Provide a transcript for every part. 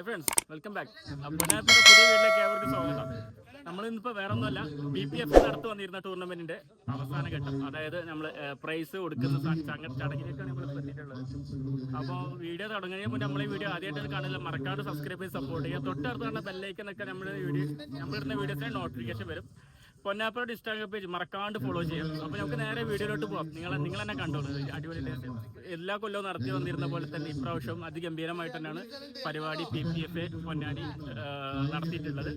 Hi friends welcome back പൊന്നാപ്പിയുടെ പുതിയ വീട്ടിലേക്ക് ഏവർക്കും സ്വാഗതം. നമ്മൾ ഇന്നിപ്പോൾ വേറെ ഒന്നുമല്ല ബി പി എഫ് നടത്തു വന്നിരുന്ന ടൂർണമെന്റിന്റെ അവസാന ഘട്ടം. അതായത് നമ്മൾ പ്രൈസ് കൊടുക്കുന്ന ചടങ്ങിലേക്കാണ് നമ്മൾ എത്തിയിട്ടുള്ളത്. അപ്പോൾ വീഡിയോ തുടങ്ങുന്നതിന് മുന്നേ ഈ വീഡിയോ ആദ്യമായിട്ട് കാണില്ല മറക്കാതെ സബ്സ്ക്രൈബ് ചെയ്ത് സപ്പോർട്ട് ചെയ്യുക. തൊട്ടടുത്ത് കണ്ട ബെല്ലൈക്കനൊക്കെ നമ്മൾ വീഡിയോ നമ്മളിടുന്ന വീഡിയോസിന് നോട്ടിഫിക്കേഷൻ വരും. പൊന്നാപ്പയുടെ ഇൻസ്റ്റാഗ്രാം പേജ് മറക്കാണ്ട് ഫോളോ ചെയ്യാം. അപ്പൊ നമുക്ക് നേരെ വീഡിയോയിലോട്ട് പോകാം നിങ്ങൾ നിങ്ങൾ തന്നെ കണ്ടോളൂ. അടിപൊളി. എല്ലാ കൊല്ലവും നടത്തി വന്നിരുന്ന പോലെ തന്നെ ഇപ്രാവശ്യം അതിഗംഭീരമായിട്ട് തന്നെയാണ് പരിപാടി പി പി എഫ് പൊന്നാനി പൊന്നാടി നടത്തിയിട്ടുള്ളത്.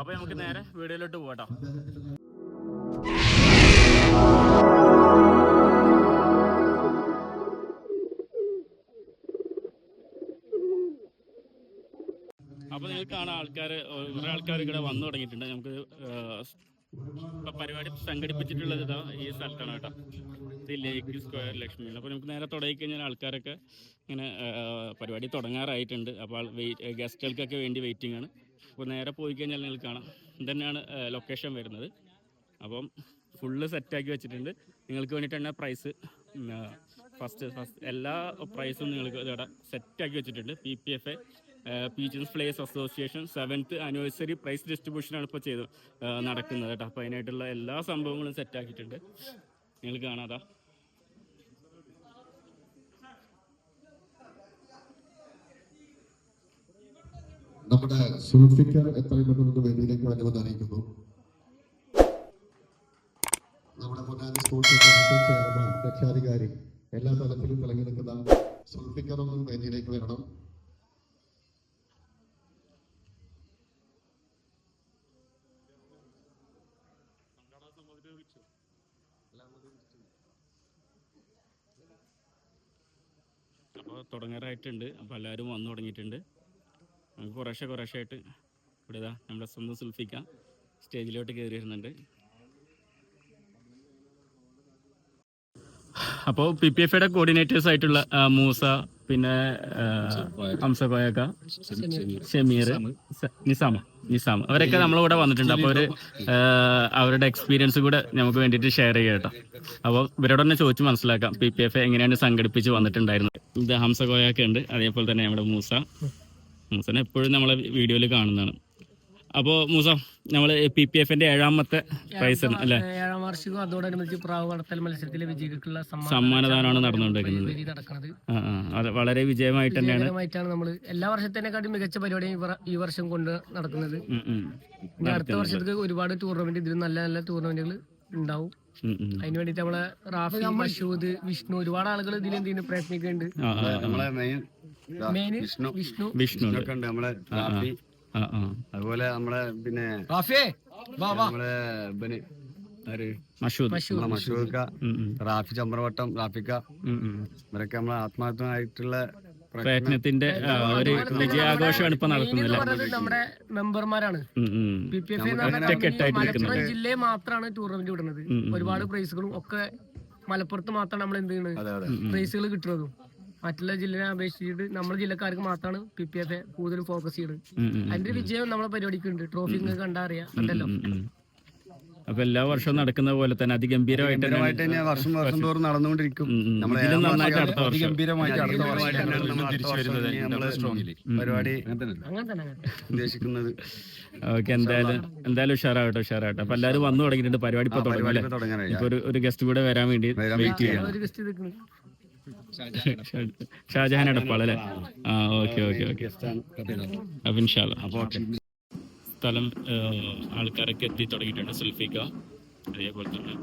അപ്പൊ നമുക്ക് നേരെ വീഡിയോയിലോട്ട് പോകട്ടോ അപ്പോൾ നിങ്ങൾ കാണാൻ ആൾക്കാർ കുറേ ആൾക്കാർ ഇവിടെ വന്നു തുടങ്ങിയിട്ടുണ്ട്. നമുക്ക് പരിപാടി സംഘടിപ്പിച്ചിട്ടുള്ളത് ഈ സ്ഥലത്താണ് കേട്ടോ. ഇത് ലേക്ക് സ്ക്വയർ ലക്ഷ്മി അപ്പോൾ നമുക്ക് നേരെ തുടങ്ങി കഴിഞ്ഞാൽ ആൾക്കാരൊക്കെ ഇങ്ങനെ പരിപാടി തുടങ്ങാറായിട്ടുണ്ട്. അപ്പോൾ ഗസ്റ്റുകൾക്കൊക്കെ വേണ്ടി വെയിറ്റിംഗ് ആണ്. അപ്പോൾ നേരെ പോയി കഴിഞ്ഞാൽ നിങ്ങൾ കാണാം. ഇതന്നെയാണ് തന്നെയാണ് ലൊക്കേഷൻ വരുന്നത്. അപ്പം ഫുള്ള് സെറ്റാക്കി വെച്ചിട്ടുണ്ട്. നിങ്ങൾക്ക് വേണ്ടിയിട്ട് തന്നെ പ്രൈസ് ഫസ്റ്റ് ഫസ്റ്റ് എല്ലാ പ്രൈസും നിങ്ങൾക്ക് ഇവിടെ സെറ്റാക്കി വെച്ചിട്ടുണ്ട്. P P F A pigeons players association seventh anniversary prize ഡിസ്ട്രിബ്യൂഷനാണ് ഇപ്പോൾ ചെയ്ത് നടക്കുന്നത് കേട്ടോ. അപ്പോൾ അതിനായിട്ടുള്ള എല്ലാ സംഭവങ്ങളും സെറ്റാക്കിയിട്ടുണ്ട് നിങ്ങൾ കാണാതാ. നമ്മുടെ സുൽഫിക്കർ എത്രയും പെട്ടെന്ന് വേദിയിലേക്ക് വരുമെന്ന് അറിയിക്കുന്നു. നമ്മുടെ പൊന്നാനി സ്കൂൾ സൊസൈറ്റി ചെയർമാൻ രക്ഷാധികാരി എല്ലാ തലത്തിലും സുൽഫിക്കർ ഒന്ന് വേദിയിലേക്ക് വരണം. അപ്പോൾ തുടങ്ങാറായിട്ടുണ്ട്. അപ്പോൾ എല്ലാവരും വന്നു തുടങ്ങിയിട്ടുണ്ട്. നമുക്ക് കുറേശ്ശെ കുറേശ്ശെ ആയിട്ട് ഇവിടെ ഇതാ നമ്മുടെ സ്വന്തം സുൽഫിക്ക സ്റ്റേജിലോട്ട് കയറി വരുന്നുണ്ട്. അപ്പോൾ പി പി എഫ് കോർഡിനേറ്റേഴ്സ് ആയിട്ടുള്ള മൂസ പിന്നെ ഹംസബായക്ക ഷമീർ നിസാമ നിസാമ. നിസാം അവരൊക്കെ നമ്മളിവിടെ വന്നിട്ടുണ്ട്. അപ്പോൾ അവർ അവരുടെ എക്സ്പീരിയൻസ് കൂടെ നമുക്ക് വേണ്ടിയിട്ട് ഷെയർ ചെയ്യാം കേട്ടോ. അപ്പോൾ ഇവരോട് തന്നെ ചോദിച്ച് മനസ്സിലാക്കാം. പി പി എഫ് എങ്ങനെയാണ് സംഘടിപ്പിച്ച് വന്നിട്ടുണ്ടായിരുന്നത്. ഇത് ഹംസ കോയൊക്കെ ഉണ്ട്. അതേപോലെ തന്നെ നമ്മുടെ മൂസ. മൂസനെ എപ്പോഴും നമ്മളെ വീഡിയോയിൽ കാണുന്നതാണ്. അപ്പോൾ മൂസ നമ്മൾ പി പി എഫിന്റെ ഏഴാമത്തെ പ്രൈസ് അല്ലേ? ഏഴാം വാർഷികം. അതോടനുബന്ധിച്ച് പ്രാവ് കടത്തൽ മത്സരത്തിലെ വിജയികൾക്കുള്ള സമ്മാനദാനമാണ് നടന്നുകൊണ്ടിരിക്കുന്നത്. വളരെ വിജയമായിട്ട് തന്നെയാണ് നമ്മൾ എല്ലാ വർഷത്തിനെക്കാട്ടും മികച്ച പരിപാടി ഈ വർഷം കൊണ്ട് നടക്കുന്നത്. അടുത്ത വർഷത്തേക്ക് ഒരുപാട് ടൂർണമെന്റ് ഇതിൽ നല്ല നല്ല ടൂർണമെന്റുകൾ ഉണ്ടാവും. അതിന് വേണ്ടിട്ട് നമ്മളെ റാഫി മഷൂദ് വിഷ്ണു ഒരുപാട് ആളുകൾ ഇതിൽ എന്ത് ചെയ്യുന്നു? പ്രയത്നിക്കുന്നുണ്ട്. വിഷ്ണു. വിഷ്ണു. വിഷ്ണു. നമ്മളെ റാഫി അതുപോലെ നമ്മളെ പിന്നെ നമ്മളെ ഉം. റാഫി ചമ്രവട്ടം റാഫിക്ക. ഇവരൊക്കെ നമ്മളെ ആത്മാർത്ഥമായിട്ടുള്ള പ്രയത്നം. പ്രയത്നത്തിന്റെ ഒരു വിജയാഘോഷമാണ് ഇപ്പൊ നടക്കുന്നത് നമ്മുടെ മെമ്പർമാരാണ്. പി പി എഫ് മലപ്പുറം ജില്ലയെ മാത്രമാണ് ടൂർണമെന്റ് വിടുന്നത്. ഒരുപാട് പ്രൈസുകളും ഒക്കെ മലപ്പുറത്ത് മാത്രമാണ് നമ്മൾ എന്ത് ചെയ്യുന്നത് പ്രൈസുകൾ കിട്ടുന്നതും. മറ്റുള്ള ജില്ലയെ അപേക്ഷിച്ചിട്ട് നമ്മുടെ ജില്ലക്കാർക്ക് മാത്രമാണ് പി പി എഫ് കൂടുതലും ഫോക്കസ് ചെയ്യുന്നത് അതിന്റെ ഒരു വിജയം നമ്മളെ പരിപാടിക്ക് ഉണ്ട് ട്രോഫി നിങ്ങൾക്ക് കണ്ടാ അറിയാം. കണ്ടല്ലോ ഉം, ഉം. അപ്പൊ എല്ലാ വർഷവും നടക്കുന്ന പോലെ തന്നെ അതിഗംഭീരമായിട്ട് തന്നെ ഗംഭീരമായിട്ട് തന്നെ വർഷം വർഷം തോറും നടന്നുകൊണ്ടിരിക്കും. പരിപാടി അങ്ങനെ ഉദ്ദേശിക്കുന്നത്. ഓക്കെ എന്തായാലും എന്തായാലും ഉഷാറാവട്ടെ ഉഷാറാവട്ടെ. അപ്പൊ എല്ലാരും വന്നു തുടങ്ങിയിട്ടുണ്ട്. പരിപാടി ഇപ്പൊ തുടങ്ങി ഇപ്പൊ ഒരു ഗസ്റ്റ് കൂടെ വരാൻ വേണ്ടി വെയിറ്റ് ചെയ്യാം ഒരു ഗസ്റ്റ് നിൽക്കുന്നു. ഷാജഹാൻ അടപ്പാൾ അല്ലേ ആ ഓക്കെ ഓക്കെ ഓക്കെ. അപ്പൊ ഇൻഷാല്ല അപ്പൊ ഓക്കെ. സ്ഥലം ആൾക്കാരൊക്കെ എത്തി തുടങ്ങിയിട്ടുണ്ട്. സുൽഫിക്ക അതേപോലെ തന്നെ.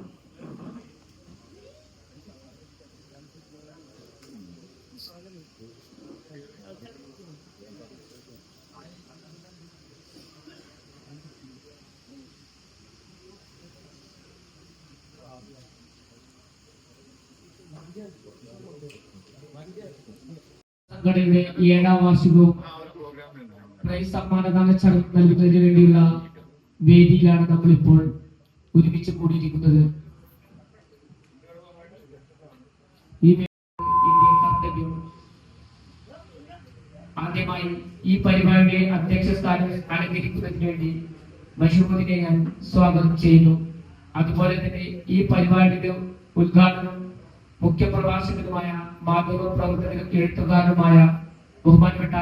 സംഘടനയുടെ ഏഴാം വാർഷികവും പ്രൈസ് സമ്മാനദാന ചടങ്ങ് നൽകുന്നതിന് വേണ്ടിയുള്ള വേദിയിലാണ് നമ്മളിപ്പോൾ ഒരുമിച്ച് കൂടിയിരിക്കുന്നത്. ഈ ഇന്ത്യൻ കർത്തവ്യം ആദ്യമായി ഈ പരിപാടിയുടെ അധ്യക്ഷ സ്ഥാനം അലങ്കരിക്കുന്നതിന് വേണ്ടി മഷൂദിനെ ഞാൻ സ്വാഗതം ചെയ്യുന്നു. അതുപോലെ തന്നെ ഈ പരിപാടിയുടെ ഉദ്ഘാടനം മുഖ്യപ്രഭാഷകനുമായ മാധ്യമ പ്രവർത്തകനും എഴുത്തുകാരനുമായ ബഹുമാനപ്പെട്ട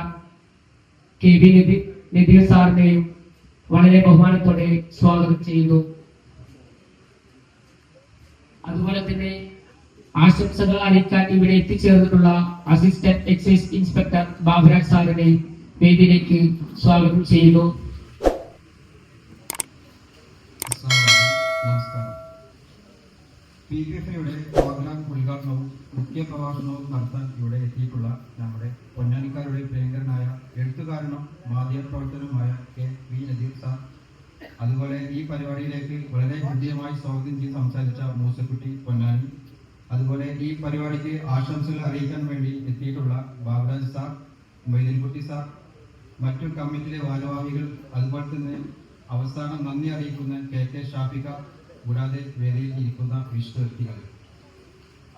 കെ വി നിധി നിധി സാറിനെയും വളരെ ബഹുമാനത്തോടെ സ്വാഗതം ചെയ്യുന്നു. അതുപോലെ തന്നെ ആശംസകൾ അറിയിക്കാൻ ഇവിടെ എത്തിച്ചേർന്നിട്ടുള്ള അസിസ്റ്റന്റ് എക്സൈസ് ഇൻസ്പെക്ടർ ബാബുരാജ് സാറിനെ വേദിയിലേക്ക് സ്വാഗതം ചെയ്യുന്നു. നമസ്കാരം. പ്രോഗ്രാം ഉദ്ഘാടനവും മുഖ്യ പ്രഭാഷണവും നടത്താൻ ഇവിടെ എത്തിയിട്ടുള്ള നമ്മുടെ പൊന്നാനിക്കാരുടെ പ്രിയങ്കരനായ എഴുത്തുകാരനും മാധ്യമപ്രവർത്തനവുമായ കെ. വി. നദീർ സാർ. അതുപോലെ ഈ പരിപാടിയിലേക്ക് വളരെ ഹൃദ്യമായി സ്വാഗതം ചെയ്ത് സംസാരിച്ച മൂസക്കുട്ടി പൊന്നാനി. അതുപോലെ ഈ പരിപാടിക്ക് ആശംസകൾ അറിയിക്കാൻ വേണ്ടി എത്തിയിട്ടുള്ള ബാബുരാജ് സാർ മൊയ്തീൻകുട്ടി സാർ മറ്റു കമ്മിറ്റിയിലെ ഭാരവാഹികൾ അതുപോലെ തന്നെ അവസാനം നന്ദി അറിയിക്കുന്ന കെ. കെ. ഷാഫിക കൂടാതെ വേദിയിൽ ഇരിക്കുന്ന വ്യക്തികൾ.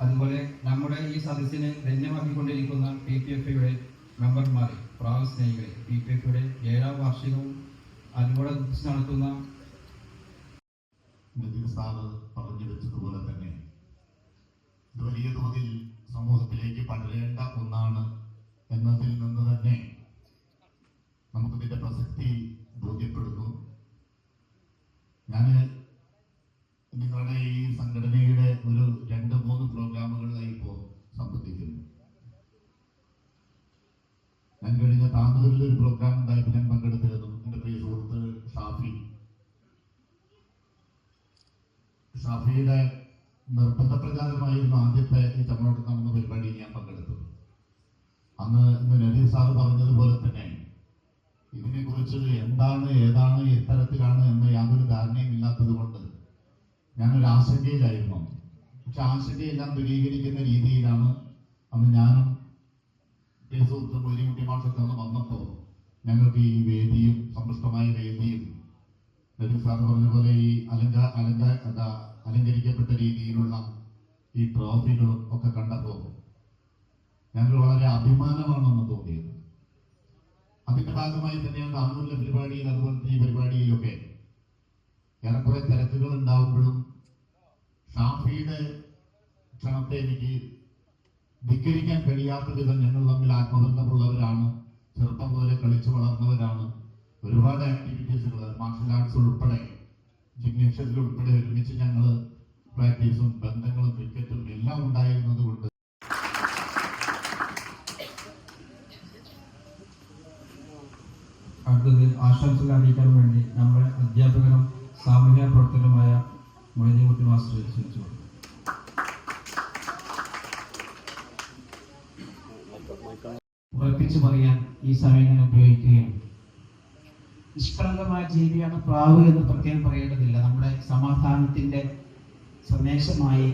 അതുപോലെ നമ്മുടെ ഈ സദസ്സിനെ ധന്യമാക്കിക്കൊണ്ടിരിക്കുന്ന പി പി എഫ് യുടെ മെമ്പർമാരെ പ്രാവ സ്നേഹികളെ പി പി എഫ് യുടെ ഏഴാം വാർഷികവും അതുപോലെ നടത്തുന്ന നദീർ സാറ് പറഞ്ഞു വെച്ചതുപോലെ തന്നെ ഇത് വലിയ തോതിൽ സമൂഹത്തിലേക്ക് പടരേണ്ട ഒന്നാണ് എന്നതിൽ നിന്ന് തന്നെ നമുക്കിതിന്റെ പ്രസക്തി ബോധ്യപ്പെടുന്നു. ഞാൻ നിങ്ങളുടെ ഈ സംഘടനയുടെ ഒരു രണ്ട് മൂന്ന് പ്രോഗ്രാമുകളിലായി ഇപ്പോൾ സംബന്ധിക്കുന്നു. ഞാൻ കഴിഞ്ഞ താന്തൂരിൽ ഒരു പ്രോഗ്രാം ഉണ്ടായപ്പോൾ ഞാൻ പങ്കെടുത്തിരുന്നു. എന്റെ പ്രിയ സുഹൃത്ത് ഷാഫി. ഷാഫിയുടെ നിർബന്ധപ്രകാരമായിരുന്നു ആദ്യത്തെ ഈ തമിഴ്നാട്ടിൽ നടന്ന പരിപാടിയിൽ ഞാൻ പങ്കെടുത്തു അന്ന് ഇന്ന് നദീർ സാറ് പറഞ്ഞതുപോലെ തന്നെ ഇതിനെക്കുറിച്ച് എന്താണ് ഏതാണ് എത്തരത്തിലാണ് എന്ന് യാതൊരു ധാരണയും ഇല്ലാത്തത് കൊണ്ട് ഞാനൊരു ആശങ്കയിലായിരുന്നു പക്ഷെ ആശങ്കയെല്ലാം ദൂരീകരിക്കുന്ന രീതിയിലാണ് അന്ന് ഞാനും സുഹൃത്ത് മൊയ്തീൻകുട്ടി മാഷൊക്കെ അന്ന് വന്നപ്പോൾ ഞങ്ങൾക്ക് ഈ വേദിയും സമ്പുഷ്ടമായ വേദിയും നബി സാർ പറഞ്ഞ പോലെ ഈ അലങ്ക അലങ്ക എന്താ അലങ്കരിക്കപ്പെട്ട രീതിയിലുള്ള ഈ ട്രോഫികളും ഒക്കെ കണ്ടപ്പോൾ ഞങ്ങൾ വളരെ അഭിമാനമാണെന്ന് തോന്നിയത്. അതിന്റെ ഭാഗമായി തന്നെയാണ് അന്നുള്ള പരിപാടിയിൽ അതുപോലത്തെ ഈ പരിപാടിയിലൊക്കെ ഏറെക്കുറെ തിരക്കുകൾ ഉണ്ടാവുമ്പോഴും ഷാഫിയുടെ ക്ഷണത്തെ എനിക്ക് ധിക്കരിക്കാൻ കഴിയാത്ത വിധം ഞങ്ങൾ തമ്മിൽ ആത്മബന്ധമുള്ളവരാണ്. ചെറുപ്പം മുതലേ കളിച്ചു വളർന്നവരാണ്. ഒരുപാട് ആക്ടിവിറ്റീസുകൾ മാർഷൽ ആർട്സ് ഉൾപ്പെടെ ജിംനേഷ്യത്തിൽ ഉൾപ്പെടെ ഒരുമിച്ച് ഞങ്ങൾ പ്രാക്ടീസും ബന്ധങ്ങളും ക്രിക്കറ്റും എല്ലാം ഉണ്ടായിരുന്നത് കൊണ്ട് അടുത്തത് ആശംസകൾ അറിയിക്കാൻ വേണ്ടി നമ്മുടെ അധ്യാപകനും സാമൂഹ്യ പ്രവർത്തകനുമായ മൊയ്തീൻകുട്ടി മാസ്റ്റർ ക്ഷണിച്ചു ഉറപ്പിച്ചു പറയാൻ ഈ സമയം ഞാൻ ഉപയോഗിക്കുകയാണ് നിഷ്കളങ്കമായ ജീവിയാണ് പ്രാവ് എന്ന് പ്രത്യേകം പറയേണ്ടതില്ല. നമ്മുടെ സമാധാനത്തിന്റെ സന്ദേശമായി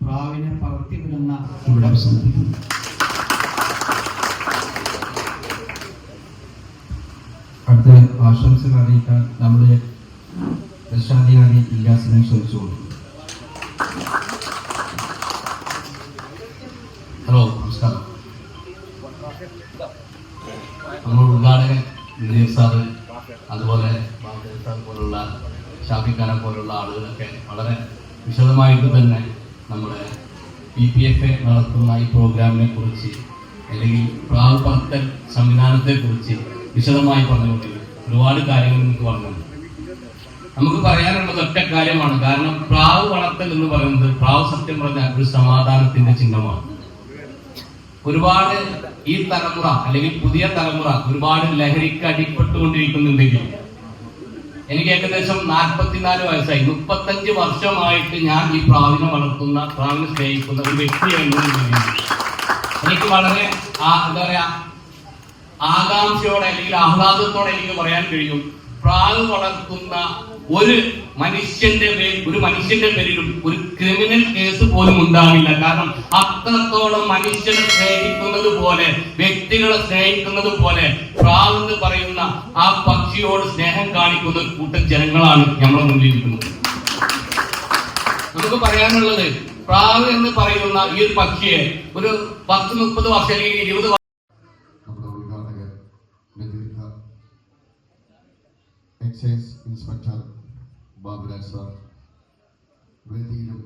പ്രാവിനെ പറത്തിവിടുന്ന ഇവിടെ അവസാനിപ്പിക്കുന്നു. അടുത്ത ആശംസകൾ അറിയിക്കാൻ നമ്മുടെ രക്ഷാധികാരി ഇല്ലാസിനെ ക്ഷണിച്ചുകൊള്ളു. ഹലോ നമസ്കാരം. നമ്മൾ വിജയ് സാറ് അതുപോലെ സാർ പോലുള്ള ഷാഫിഖാനെ പോലുള്ള ആളുകളൊക്കെ വളരെ വിശദമായിട്ട് തന്നെ നമ്മുടെ പി പി എഫ് എ നടത്തുന്ന ഈ പ്രോഗ്രാമിനെ കുറിച്ച് അല്ലെങ്കിൽ പ്രാവ് സംവിധാനത്തെക്കുറിച്ച് കുറിച്ച് വിശദമായി പറഞ്ഞുകൊണ്ടിരുന്നു ഒരുപാട് കാര്യങ്ങൾ നമുക്ക് പറഞ്ഞുണ്ട് നമുക്ക് പറയാനുള്ളത് ഒറ്റ കാര്യമാണ്. കാരണം പ്രാവ് വളർത്തൽ എന്ന് പറയുന്നത് പ്രാവ് സത്യം പറഞ്ഞാൽ ഒരു സമാധാനത്തിന്റെ ചിഹ്നമാണ്. ഒരുപാട് ഈ തലമുറ അല്ലെങ്കിൽ പുതിയ തലമുറ ഒരുപാട് ലഹരിക്ക് അടിപ്പെട്ടുകൊണ്ടിരിക്കുന്നുണ്ടെങ്കിൽ എനിക്ക് ഏകദേശം നാൽപ്പത്തിനാല് വയസ്സായി. മുപ്പത്തഞ്ച് വർഷമായിട്ട് ഞാൻ ഈ പ്രാവിനെ വളർത്തുന്ന പ്രാവിനെ സ്നേഹിക്കുന്ന ഒരു വ്യക്തിയാണ് എനിക്ക് വളരെ എന്താ പറയാ ആകാംക്ഷയോടെ അല്ലെങ്കിൽ ആഹ്ലാദത്തോടെ എനിക്ക് പറയാൻ കഴിയും. പ്രാവ് വളർത്തുന്ന ഒരു മനുഷ്യന്റെ ഒരു മനുഷ്യന്റെ പേരിലും ഒരു ക്രിമിനൽ കേസ് പോലും ഉണ്ടാവില്ല. കാരണം അത്രത്തോളം മനുഷ്യനെ സ്നേഹിക്കുന്നത് പോലെ വ്യക്തികളെ സ്നേഹിക്കുന്നത് പോലെ പ്രാവെന്ന് പറയുന്ന ആ പക്ഷിയോട് സ്നേഹം കാണിക്കുന്ന ഒരു കൂട്ടം ജനങ്ങളാണ് നമ്മുടെ മുന്നിലിരിക്കുന്നത് നമുക്ക് പറയാനുള്ളത് പ്രാവ് എന്ന് പറയുന്ന ഈ ഒരു പക്ഷിയെ ഒരു പത്ത് മുപ്പത് വർഷം അല്ലെങ്കിൽ ഇരുപത് എക്സൈസ് ഇൻസ്പെക്ടർ ബാബുരാജ് സാർ വേദിയിലും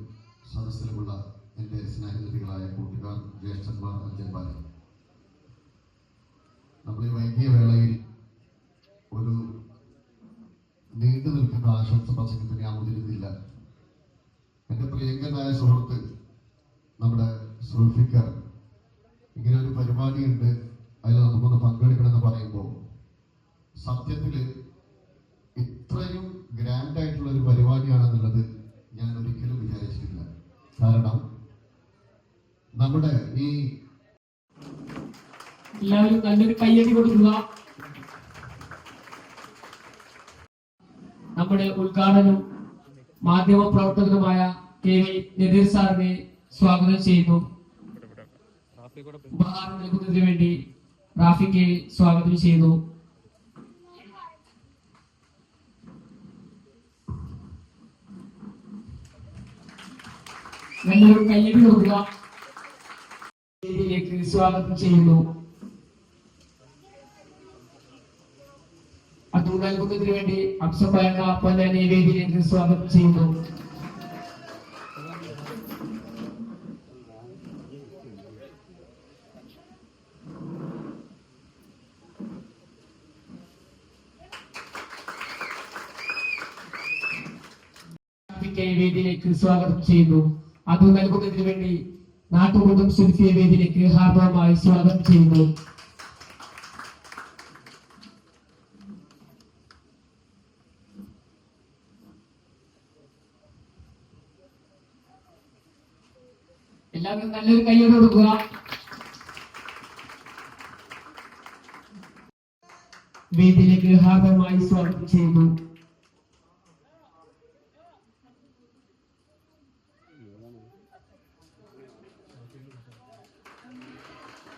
സദസ്സിലുമുള്ള എന്റെ സ്നേഹനിധികളായ കൂട്ടുകാർ ജ്യേഷ്ഠന്മാർ അഞ്ചന്മാരെ. നമ്മൾ ഈ വൈകിയ വേളയിൽ ഒരു നീണ്ടു നിൽക്കുന്ന ആശംസ പ്രസംഗത്തിന് ഞാൻ മുതിരുന്നില്ല. എന്റെ പ്രിയങ്കനായ സുഹൃത്ത് നമ്മുടെ സുൽഫിക്കർ ഇങ്ങനെ ഒരു പരിപാടിയുണ്ട് അതിൽ നമുക്കൊന്ന് പങ്കെടുക്കണമെന്ന് പറയുമ്പോൾ സത്യത്തിൽ കയ്യടി കൊടുക്കുക. നമ്മുടെ ഉദ്ഘാടനം മാധ്യമ പ്രവർത്തകനുമായ കെ വി നദീർ സാറിനെ സ്വാഗതം ചെയ്യുന്നു. ഉപഹാരം നൽകുന്നതിന് വേണ്ടി റാഫിക്ക് സ്വാഗതം ചെയ്യുന്നു. എല്ലാവരും കയ്യടി കൊടുക്കുക. സ്വാഗതം ചെയ്യുന്നു. നൽകുന്നതിന് വേണ്ടി അംശപ്പയങ്ക പൊന്നാനി വേദിയിലേക്ക് സ്വാഗതം ചെയ്യുന്നു റാഫിക്കയെ വേദിയിലേക്ക് സ്വാഗതം ചെയ്യുന്നു അത് നൽകുന്നതിന് വേണ്ടി നാട്ടുകൂട്ടം സുൽഫിയെ വേദിയിലേക്ക് ഹാർദവമായി സ്വാഗതം ചെയ്യുന്നു എല്ലാവരും നല്ലൊരു കയ്യോട് കൊടുക്കുക. വേദിയിലേക്ക് ഹാർദവമായി സ്വാഗതം ചെയ്യുന്നു.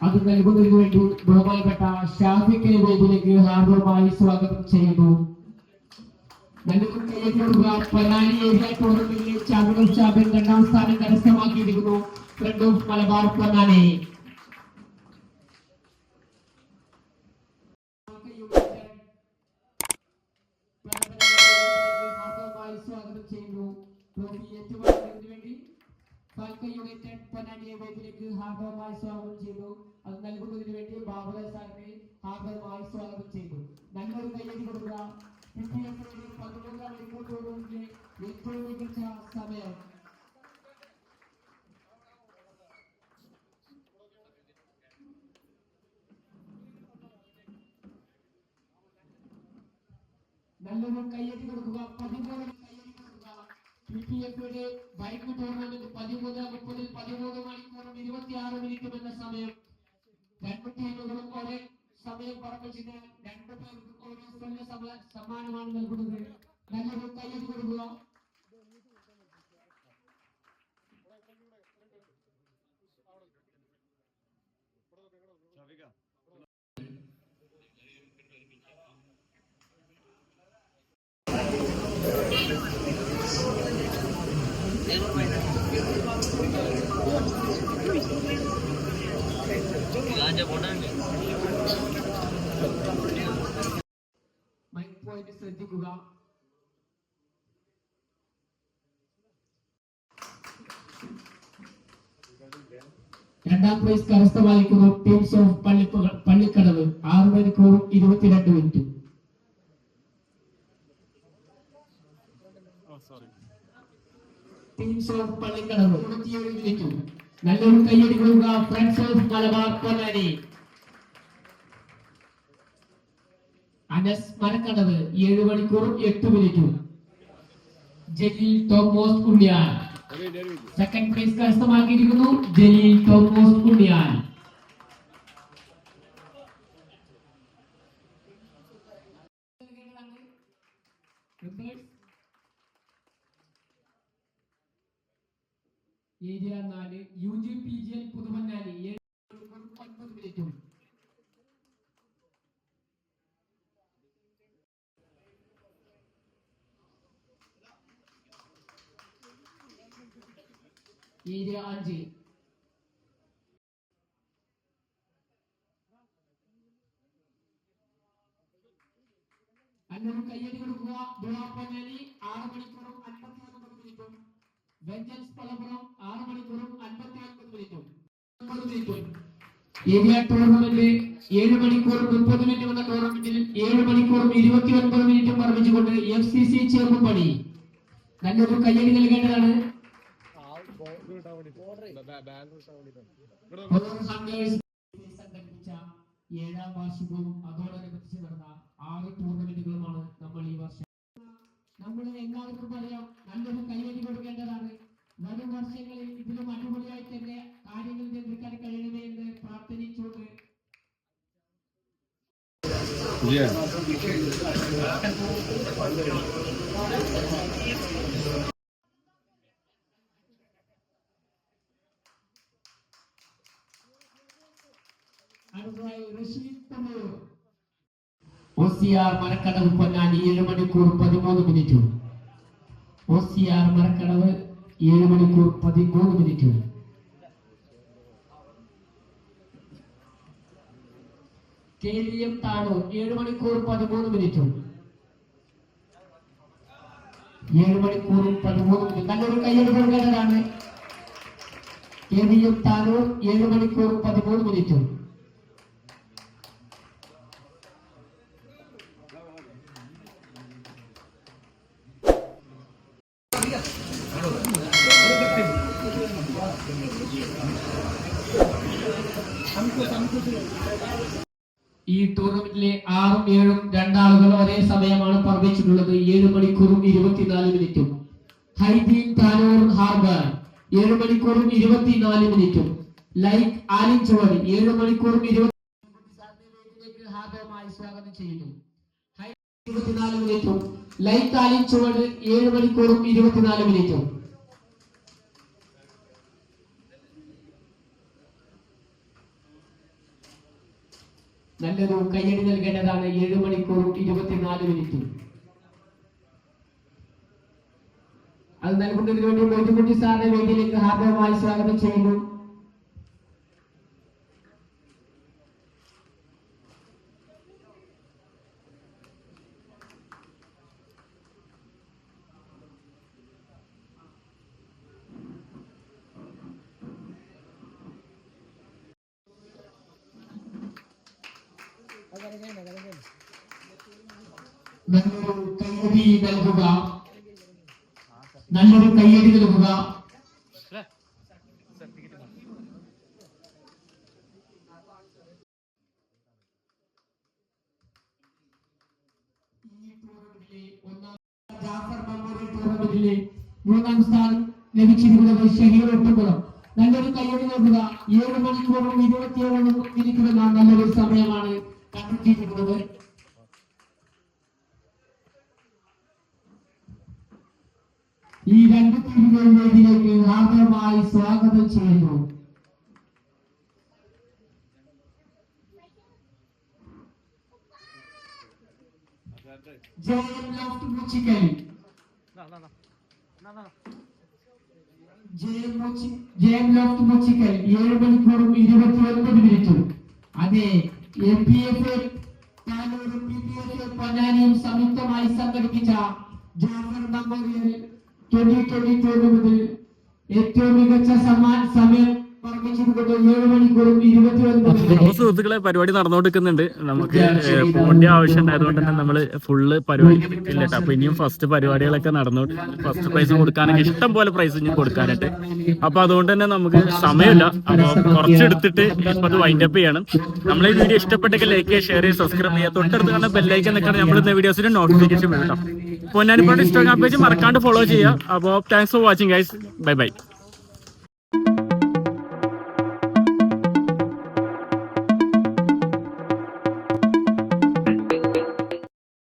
അത് നൽകുന്നതിന് വേണ്ടി ബഹുമാനപ്പെട്ട ഷാഫിക്കിനെ വേദിയിലേക്ക് ഹാർദവമായി സ്വാഗതം ചെയ്യുന്നു. കൊടുക്കുക. പൊന്നാനി ഏരിയ ടൂർണമെന്റിലെ ചാമ്പ്യൻ ചാമ്പ്യൻ രണ്ടാം സ്ഥാനം കരസ്ഥമാക്കിയിരിക്കുന്നു. ഫ്രണ്ട് ഓഫ് മലബാർ പൊന്നാനി സ്വാഗതം ചെയ്യുന്നു. ട്രോഫി ഏറ്റുവാങ്ങുന്നതിന് വേണ്ടി ഫാൽക്ക യുണൈറ്റഡ് പൊന്നാനിയെ വേദിയിലേക്ക് ഹാർദവമായി സ്വാഗതം ചെയ്തു അത് നൽകുന്നതിന് വേണ്ടി ബാബുല സാറിനെ ഹാർദവമായി സ്വാഗതം ചെയ്തു നല്ലൊരു കയ്യടി കൊടുക്കുക പതിമൂന്നാം മണിക്കൂറിലെ ഏറ്റവും മികച്ച സമയം നല്ലൊരു കയ്യടി കൊടുക്കുക. പതിമൂന്ന് കയ്യടി കൊടുക്കുക. പി ടി എഫിയുടെ ബൈക്ക് ടൂർണമെന്റ് പതിമൂന്ന് മുപ്പതിൽ പതിമൂന്ന് മണിക്കൂറും ഇരുപത്തിയാറ് മിനിറ്റും എന്ന സമയം. രണ്ട് ടീമുകളും ഒരേ സമയം പറപ്പിച്ചിട്ട് രണ്ട് പേർക്കും സമ്മാനമാണ് നൽകുന്നത്. നല്ലൊരു കയ്യടി കൊടുക്കുക. രണ്ടാം പ്രൈസ് കരസ്ഥമായിരിക്കുന്നു ടീംസ് ഓഫ് പള്ളിപ്പ- പള്ളിക്കടവ് ആറ് മണിക്കൂറും ഇരുപത്തിരണ്ട് മിനിറ്റും ടീംസ് ഓഫ് പള്ളിക്കടവ് നല്ലൊരു കയ്യടി കൊടുക്കുക ഫ്രണ്ട്സ് ഓഫ് മലബാർ പൊന്നാനി. അനസ് മരക്കടവ് ഏഴ് മണിക്കൂറും എട്ട് മിനിറ്റും Jaleel Thomas Unniyal second place കരസ്ഥമാക്കിയിരിക്കുന്നു Jaleel Thomas Unniyal area നാല് U G P G L Puthumannali. ഏഴ് ഒൻപത് മിനിറ്റും. ഏരിയ അഞ്ച് അന്നൊരു കയ്യടി കൊടുക്കുക. ദുവാപ്പൊന്നാലി ആറ് മണിക്കൂറും അൻപത്തി ഒൻപത് മിനിറ്റും. വെഞ്ചൻസ് പലപ്പുറം ആറ് മണിക്കൂറും അൻപത്തി ഒൻപത് മിനിറ്റും. ഏഴ് മണിക്കൂർ മുപ്പത് മിനിറ്റ് എന്ന ടൂർണമെന്റിൽ ഏഴ് മണിക്കൂറും ഇരുപത്തി ഒൻപത് മിനിറ്റും വർദ്ധിച്ചുകൊണ്ട് എഫ് സി സി നല്ലൊരു കയ്യടി നൽകേണ്ടതാണ്. ഹോളർ ഹണ്ടേഴ്സ് സംഘടിപ്പിച്ച ഏഴാം വാർഷികവും അതോടനുബന്ധിച്ച് നടന്ന ആറ് ടൂർണമെന്റുകളുമാണ് നമ്മൾ ഈ വർഷം. നമ്മൾ എല്ലാവർക്കും അറിയാം നല്ലൊരു കൈയടി കൊടുക്കേണ്ടതാണ്. വരും വർഷങ്ങളിൽ ഇതിലും അടിപൊളിയായി തന്നെ കാര്യങ്ങൾ നിയന്ത്രിക്കാൻ കഴിയണമേ എന്ന് പ്രാർത്ഥിച്ചുകൊണ്ട്. അടുത്തതായി റഷീദ് മരക്കടവ് ഏഴ് മണിക്കൂർ പതിമൂന്ന് മരക്കടവ് ഏഴ് മണിക്കൂർ പതിമൂന്ന് minute. K V M Tanur ഏഴ് മണിക്കൂർ പതിമൂന്ന് മിനിറ്റും. ഏഴ് മണിക്കൂർ പതിമൂന്ന് മിനിറ്റ്. നല്ലൊരു കയ്യെടുപ്പ് കൊടുക്കേണ്ടതാണ് കെ വി എം താനൂർ ഏഴ് മണിക്കൂർ പതിമൂന്ന് മിനിറ്റും. ഈ ടൂർണമെന്റിലെ ആറും ഏഴും രണ്ടാളുകളും ഒരേ സമയമാണ് പറഞ്ഞിട്ടുള്ളത് ഏഴ് മണിക്കൂറും ഇരുപത്തിനാല് മിനിറ്റും. ഹൈദീൻ താനൂർ ഹാർബർ ഏഴ് മണിക്കൂറും ഇരുപത്തിനാല് മിനിറ്റും. ലൈക്ക് ചുവടി ഏഴ് മണിക്കൂറും ഇരുപത്തി ഹാർദവമായി സ്വാഗതം ചെയ്യുന്നു. ഇരുപത്തിനാല് മിനിറ്റും. ലൈക്ക് ചുവട് ഏഴ് മണിക്കൂറും ഇരുപത്തിനാല് മിനിറ്റും. നല്ലൊരു കയ്യടി നൽകേണ്ടതാണ് ഏഴ് മണിക്കൂറും ഇരുപത്തിനാല് മിനിറ്റും. അത് നൽകുന്നതിന് വേണ്ടി മൊയ്തുകുട്ടി സാറിനെ വേദിയിലേക്ക് ഹാർദവമായി സ്വാഗതം ചെയ്യുന്നു. നല്ലൊരു കയ്യടി നൽകുക. നല്ലൊരു കയ്യടി നൽകുക. മൂന്നാം സ്ഥാനം ലഭിച്ചിരിക്കുന്നത് ഷഹീർ ഒട്ടുകുളം നല്ലൊരു കയ്യടി നൽകുക. ഏഴ് മണിക്കൂറും ഇരുപത്തിയേഴ് മിനിറ്റുമെന്ന നല്ലൊരു സമയമാണ്. കണ്ടെത്തിയിരിക്കുന്നത് ഈ രണ്ട് ടീമുകളും വേദിയിലേക്ക് ആദരമായി സ്വാഗതം ചെയ്യുന്നു. ജയം ലോഫ്റ്റ് മുച്ചിക്കൽ ജയം മുച്ചി- ജയം ലോഫ്റ്റ് മുച്ചിക്കൽ ഏഴ് മണിക്കൂറും ഇരുപത്തി ഒൻപത് മിനിറ്റും. അതെ എം പി എഫ് താനൂരും പി പി എഫ് പൊന്നാനിയും സംയുക്തമായി സംഘടിപ്പിച്ച ജാഫർ മെമ്മോറിയൽ ട്വന്റി ട്വന്റി ഏറ്റവും മികച്ച സമയം സുഹൃത്തുക്കളെ പരിപാടി നടന്നുകൊടുക്കുന്നുണ്ട് നമുക്ക് പോകേണ്ട ആവശ്യം ഉണ്ടായതുകൊണ്ട് തന്നെ നമ്മൾ ഫുള്ള് പരിപാടി കേട്ടോ. അപ്പൊ ഇനിയും ഫസ്റ്റ് പരിപാടികളൊക്കെ നടന്നോട്ട് ഫസ്റ്റ് പ്രൈസ് കൊടുക്കാനൊക്കെ ഇഷ്ടം പോലെ പ്രൈസ് ഇനി കൊടുക്കാനായിട്ട്. അപ്പൊ അതുകൊണ്ട് തന്നെ നമുക്ക് സമയമില്ല. അപ്പൊ കുറച്ചെടുത്തിട്ട് ഇപ്പൊ അത് വൈൻഡ് അപ്പ് ചെയ്യണം. നമ്മളെ ഈ വീഡിയോ ഇഷ്ടപ്പെട്ടെങ്കിൽ ലൈക്ക് ചെയ്യുക ഷെയർ ചെയ്യുക സബ്സ്ക്രൈബ് ചെയ്യുക. തൊട്ടടുത്ത് കാണുന്ന ബെല്ലൈക്കൻ നിൽക്കണം നമ്മൾ ഇന്ന വീഡിയോസിന് നോട്ടിഫിക്കേഷൻ വേണം അപ്പൊ പൊന്നാനിപ്പാട് ഇൻസ്റ്റാഗ്രാം പേജ് മറക്കാണ്ട് ഫോളോ ചെയ്യുക. അപ്പോൾ thanks for watching guys bye bye